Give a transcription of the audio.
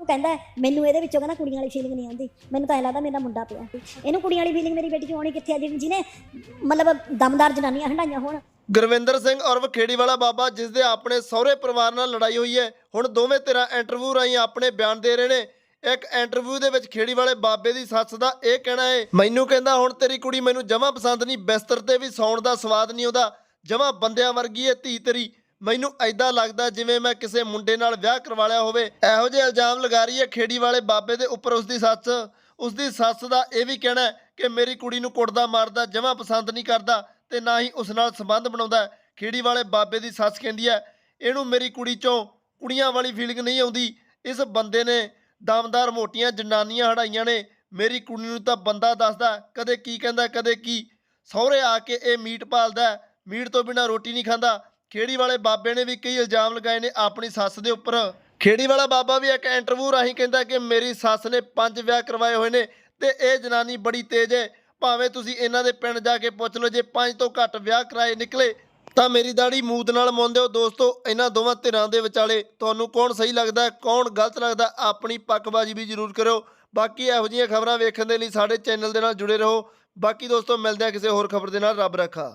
ਉਹ ਕਹਿੰਦਾ ਹੈ, ਮੈਨੂੰ ਇਹਦੇ ਵਿੱਚੋਂ ਕਹਿੰਦਾ ਕੁੜੀਆਂ ਵਾਲੀ ਫੀਲਿੰਗ ਨਹੀਂ ਆਉਂਦੀ। ਮੈਨੂੰ ਤਾਂ ਐਂ ਲੱਗਦਾ ਮੇਰਾ ਮੁੰਡਾ ਪਿਆ। ਇਹਨੂੰ ਕੁੜੀਆਂ ਵਾਲੀ ਫੀਲਿੰਗ ਮੇਰੀ ਬੇਟੀ ਚ ਆਉਣੀ ਕਿੱਥੇ ਆ? ਜਿਹਨੇ ਜਿਹਨੇ ਮਤਲਬ ਦਮਦਾਰ ਜਨਾਨੀਆਂ ਹੰਡਾਈਆਂ ਹੋਣ। ਗੁਰਵਿੰਦਰ ਸਿੰਘ ਔਰ ਖੇੜੀ ਬਾਬਾ ਜਿਸ ਦੇ ਆਪਣੇ ਸਹੁਰੇ ਪਰਿਵਾਰ ਨਾਲ ਲੜਾਈ ਹੋਈ ਹੈ। ਹੁਣ ਦੋਵੇਂ ਧਿਰਾਂ ਇੰਟਰਵਿਊ ਰਾਹੀਂ ਆਪਣੇ ਬਿਆਨ ਦੇ ਰਹੇ ਨੇ। ਇੱਕ ਇੰਟਰਵਿਊ ਦੇ ਵਿੱਚ ਖੇੜੀ ਵਾਲੇ ਬਾਬੇ ਦੀ ਸੱਸ ਦਾ ਇਹ ਕਹਿਣਾ ਹੈ ਮੈਨੂੰ ਕਹਿੰਦਾ ਹੁਣ ਤੇਰੀ ਕੁੜੀ ਮੈਨੂੰ ਜਮਾ ਪਸੰਦ ਨਹੀਂ ਬਿਸਤਰ ਤੇ ਵੀ ਸੌਣ ਦਾ ਸਵਾਦ ਨਹੀਂ ਉਹਦਾ ਜਮਾ ਬੰਦਿਆਂ ਵਰਗੀ ਹੈ ਧੀ ਤੇਰੀ। ਮੈਨੂੰ ਐਦਾਂ ਲੱਗਦਾ ਜਿਵੇਂ ਮੈਂ ਕਿਸੇ ਮੁੰਡੇ ਨਾਲ ਵਿਆਹ ਕਰਵਾ ਲਿਆ ਹੋਵੇ। ਇਹੋ ਜਿਹੇ ਇਲਜ਼ਾਮ ਲਗਾ ਰਹੀ ਹੈ ਖੇੜੀ ਵਾਲੇ ਬਾਬੇ ਦੇ ਉੱਪਰ ਉਸ ਦੀ ਸੱਸ। ਉਸ ਦੀ ਸੱਸ ਦਾ ਇਹ ਵੀ ਕਹਿਣਾ ਹੈ ਕਿ ਮੇਰੀ ਕੁੜੀ ਨੂੰ ਕੁੱਟਦਾ, ਮਾਰਦਾ, ਜਮਾ ਪਸੰਦ ਨਹੀਂ ਕਰਦਾ ਤੇ ਨਾ ਹੀ ਉਸ ਨਾਲ ਸੰਬੰਧ ਬਣਾਉਂਦਾ ਖੇੜੀ ਵਾਲੇ ਬਾਬੇ ਦੀ ਸੱਸ ਕਹਿੰਦੀ ਹੈ, ਇਹਨੂੰ ਮੇਰੀ ਕੁੜੀ ਚੋਂ ਕੁੜੀਆਂ ਵਾਲੀ ਫੀਲਿੰਗ ਨਹੀਂ ਆਉਂਦੀ। ਇਸ ਬੰਦੇ ਨੇ ਦਮਦਾਰ ਮੋਟੀਆਂ ਜਨਾਨੀਆਂ ਹੜਾਈਆਂ ਨੇ। ਮੇਰੀ ਕੁੜੀ ਨੂੰ ਤਾਂ ਬੰਦਾ ਦੱਸਦਾ ਕਦੇ ਕੀ ਕਹਿੰਦਾ, ਕਦੇ ਕੀ। ਸਹੁਰੇ ਆ ਕੇ ਇਹ ਮੀਟ ਪਾਲਦਾ ਮੀਟ ਤੋਂ ਬਿਨਾ ਰੋਟੀ ਨਹੀਂ ਖਾਂਦਾ। ਖੇੜੀ ਵਾਲੇ ਬਾਬੇ ਨੇ ਵੀ ਕਈ ਇਲਜ਼ਾਮ ਲਗਾਏ ਨੇ ਆਪਣੀ ਸੱਸ ਦੇ ਉੱਪਰ। ਖੇੜੀ ਵਾਲਾ ਬਾਬਾ ਵੀ ਇੱਕ ਇੰਟਰਵਿਊ ਰਾਹੀਂ ਕਹਿੰਦਾ ਕਿ ਮੇਰੀ ਸੱਸ ਨੇ ਪੰਜ ਵਿਆਹ ਕਰਵਾਏ ਹੋਏ ਨੇ ਤੇ ਇਹ ਜਨਾਨੀ ਬੜੀ ਤੇਜ਼ ਹੈ। ਭਾਵੇਂ ਤੁਸੀਂ ਇਹਨਾਂ ਦੇ ਪਿੰਡ ਜਾ ਕੇ ਪੁੱਛ ਲਓ, ਜੇ ਪੰਜ ਤੋਂ ਘੱਟ ਵਿਆਹ ਕਰਾਏ ਨਿਕਲੇ, ਤਾਂ ਮੇਰੀ ਦਾੜੀ ਮੂਦ ਨਾਲ ਮੁੰਦੇ ਹੋ। ਦੋਸਤੋ, ਇਹਨਾਂ ਦੋਵਾਂ ਧਿਰਾਂ ਦੇ ਵਿਚਾਲੇ ਤੁਹਾਨੂੰ ਕੌਣ ਸਹੀ ਲੱਗਦਾ, ਕੌਣ ਗਲਤ ਲੱਗਦਾ, ਆਪਣੀ ਪੱਕਬਾਜ਼ੀ ਵੀ ਜ਼ਰੂਰ ਕਰਿਓ। ਬਾਕੀ ਇਹੋ ਜਿਹੀਆਂ ਖਬਰਾਂ ਵੇਖਣ ਦੇ ਲਈ ਸਾਡੇ ਚੈਨਲ ਦੇ ਨਾਲ ਜੁੜੇ ਰਹੋ। ਬਾਕੀ ਦੋਸਤੋ, ਮਿਲਦੇ ਆ ਕਿਸੇ ਹੋਰ ਖਬਰ ਦੇ ਨਾਲ। ਰੱਬ ਰੱਖਾ।